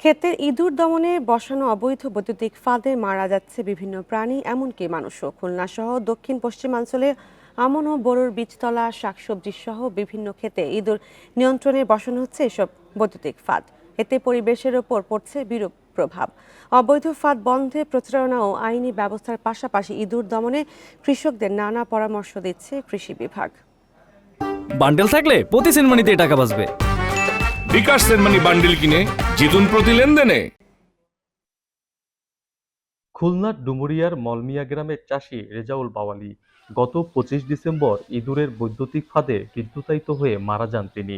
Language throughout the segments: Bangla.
ক্ষেতের ইঁদুর দমনে বসানো অবৈধ বৈদ্যুতিক ফাঁদে মারা যাচ্ছে বিভিন্ন প্রাণী, এমনকি মানুষও। খুলনা সহ দক্ষিণ পশ্চিমাঞ্চলে আমন ও বড়ুর বীজতলা, শাকসবজি সহ বিভিন্ন ক্ষেতে ইঁদুর নিয়ন্ত্রণে বসানো হচ্ছে এসব বৈদ্যুতিক ফাঁদ। এতে পরিবেশের ওপর পড়ছে বিরূপ প্রভাব। অবৈধ ফাঁদ বন্ধে প্রচারণা ও আইনি ব্যবস্থার পাশাপাশি ইঁদুর দমনে কৃষকদের নানা পরামর্শ দিচ্ছে কৃষি বিভাগ। বান্ডেল থাকলে প্রতি সেনমানিতে টাকা বাঁচবে। বিকাশ সেনমানি বান্ডিল কিনে জিতুন প্রতি লেনদেনে। খুলনার ডুমুরিয়ার মলমিয়া গ্রামের চাষি রেজাউল বাওয়ালি গত পঁচিশ ডিসেম্বর ইঁদুরের বৈদ্যুতিক ফাঁদে বিদ্যুতায়িত হয়ে মারা যান তিনি।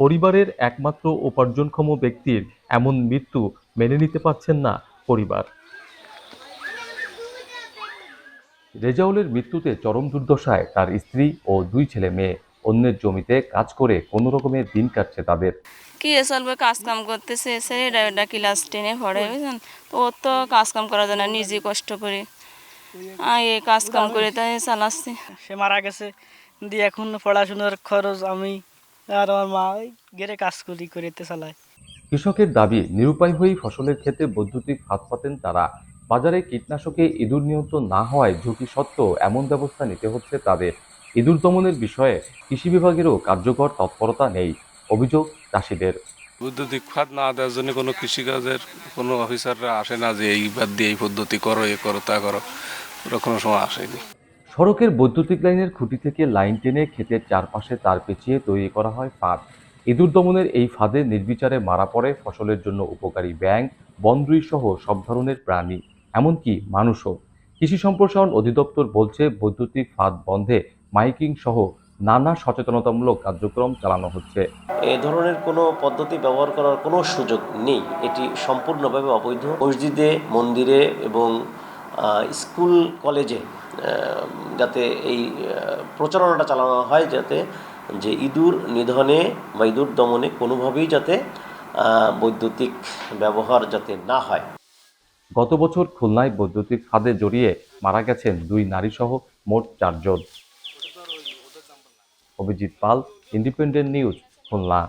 পরিবারের একমাত্র উপার্জনক্ষম ব্যক্তির এমন মৃত্যু মেনে নিতে পারছেন না পরিবার। রেজাউলের মৃত্যুতে চরম দুর্দশায় তার স্ত্রী ও দুই ছেলে মেয়ে। অন্যের জমিতে কাজ করে কোনো রকমের দিন কাটছে তাদের। কি এ চলবে কাজ কাম করতেছে ছেলেটা ওটা ক্লাস টেনে পড়ে বুঝলেন? তো ওর তো কাজ কাম করার জন্য নিজে কষ্ট করে। আর এই কাজ কাম করে তাই চালাচ্ছি। সে মারা গেছে দিয়ে এখন পড়াশোনার খরচ আমি আর আমার মা ওই গেরে কাজ করি করিতে চালায়। কৃষকের দাবি নিরুপায় হয়েই ফসলের ক্ষেত্রে বৈদ্যুতিক হাত পাতেন তারা। বাজারে কীটনাশকে ইঁদুর নিয়ন্ত্রণ না হওয়ায় ঝুঁকি সত্ত্বেও এমন ব্যবস্থা নিতে হচ্ছে তাদের। ইঁদুর দমনের বিষয়ে কৃষি বিভাগেরও কার্যকর তৎপরতা নেই অভিযোগ চাষিদের। বৈদ্যুতিক ফাঁদ না দেওয়ার জন্য কোনো কৃষিকাজের কোনো অফিসাররা আসে না যে এই বাদ দিয়ে এই পদ্ধতি করো এ করো তা করো। কোনো সময় আসেনি। সড়কের বৈদ্যুতিক লাইনের খুঁটি থেকে লাইন টেনে ক্ষেতের চারপাশে তার পেঁচিয়ে তৈরি করা হয় ফাঁদ। ইঁদুর দমনের এই ফাঁদে নির্বিচারে মারা পড়ে ফসলের জন্য উপকারী ব্যাঙ বনরুই সহ সব ধরনের প্রাণী এমনকি মানুষও। কৃষি সম্প্রসারণ অধিদপ্তর বলছে বৈদ্যুতিক ফাঁদ বন্ধে মাইকিং সহ নানা সচেতনতামূলক কার্যক্রম চালানো হচ্ছে। এ ধরনের কোনো পদ্ধতি ব্যবহার করার কোনো সুযোগ নেই। এটি সম্পূর্ণভাবে অবৈধ। মসজিদে মন্দিরে এবং স্কুল কলেজে যাতে এই প্রচারণাটা চালানো হয় যাতে যে ইঁদুর নিধনে বা ইঁদুর দমনে কোনোভাবেই যাতে বৈদ্যুতিক ব্যবহার যাতে না হয়। গত বছর খুলনায় বৈদ্যুতিক ফাঁদে জড়িয়ে মারা গেছেন দুই নারীসহ মোট চারজন। Abhijit Pal independent news Khulna.